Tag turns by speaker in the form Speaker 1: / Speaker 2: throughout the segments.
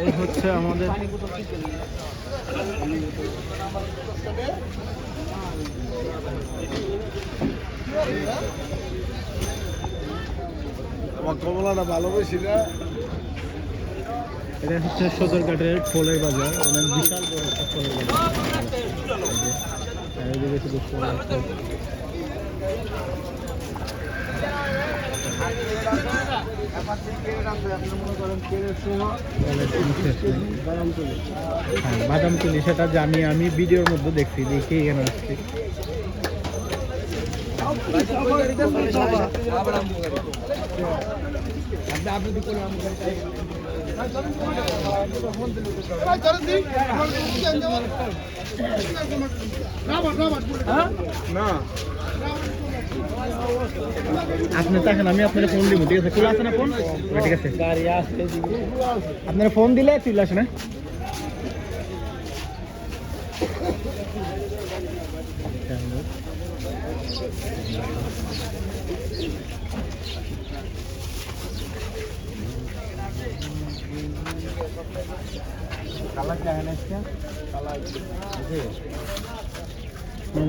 Speaker 1: এই হচ্ছে আমাদের
Speaker 2: কমলাটা ভালো বেশি না
Speaker 1: এটা হচ্ছে সদরঘাটের ফলের বাজার অনেক বিশাল বড় একটা ফলের বাজার বাদাম তুলি সেটা জানি আমি ভিডিওর মধ্যে দেখছি দেখি এখানে আসছি।
Speaker 2: না।
Speaker 1: আপনি দেখেন আমি আপনার ফোন দিব, ঠিক আছে? খোলা আছে না ফোন ঠিক আছে। আপনার ফোন দিলে চলে আসে না?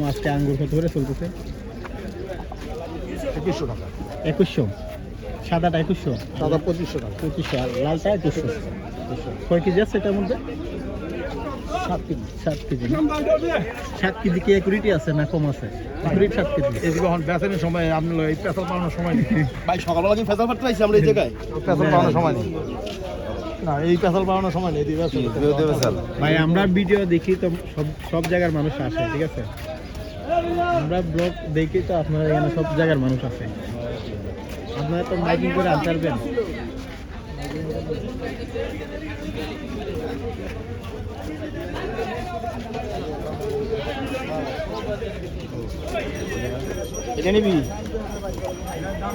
Speaker 1: আজকে আঙ্গুর করে চলতেছে।
Speaker 2: একুশশো টাকা।
Speaker 1: একুশশো? সাদাটা একুশশো?
Speaker 2: সাদা পঁচিশশো টাকা।
Speaker 1: পঁচিশশো আর লালটা একুশশো। কয় কেজি আছে এটার মধ্যে?
Speaker 2: সাত কেজি।
Speaker 1: সাত কেজি। সাত কেজি কি একুরিটি আছে না কম আছে? একুরিটি সাত কেজি।
Speaker 2: এই যে যখন বেচানোর সময় আপনি এই পেছাল পাওয়ানোর সময় নেই।
Speaker 3: ভাই সকালবেলা কি ফেসাল পাঠতে পাইছি আমরা এই জায়গায়।
Speaker 2: পেছাল পাওয়ানোর সময় নেই। না এই পেছাল পাওয়ানোর সময় নেই
Speaker 1: ভাই আমরা ভিডিও দেখি তো সব সব জায়গার মানুষ আসে ঠিক আছে? আমরা ব্লগ দেখি তো আপনারা এখানে সব জায়গার মানুষ আছে। আপনারা তো মাইকিং করে আনতে পারবেন।
Speaker 2: এটা নিবি?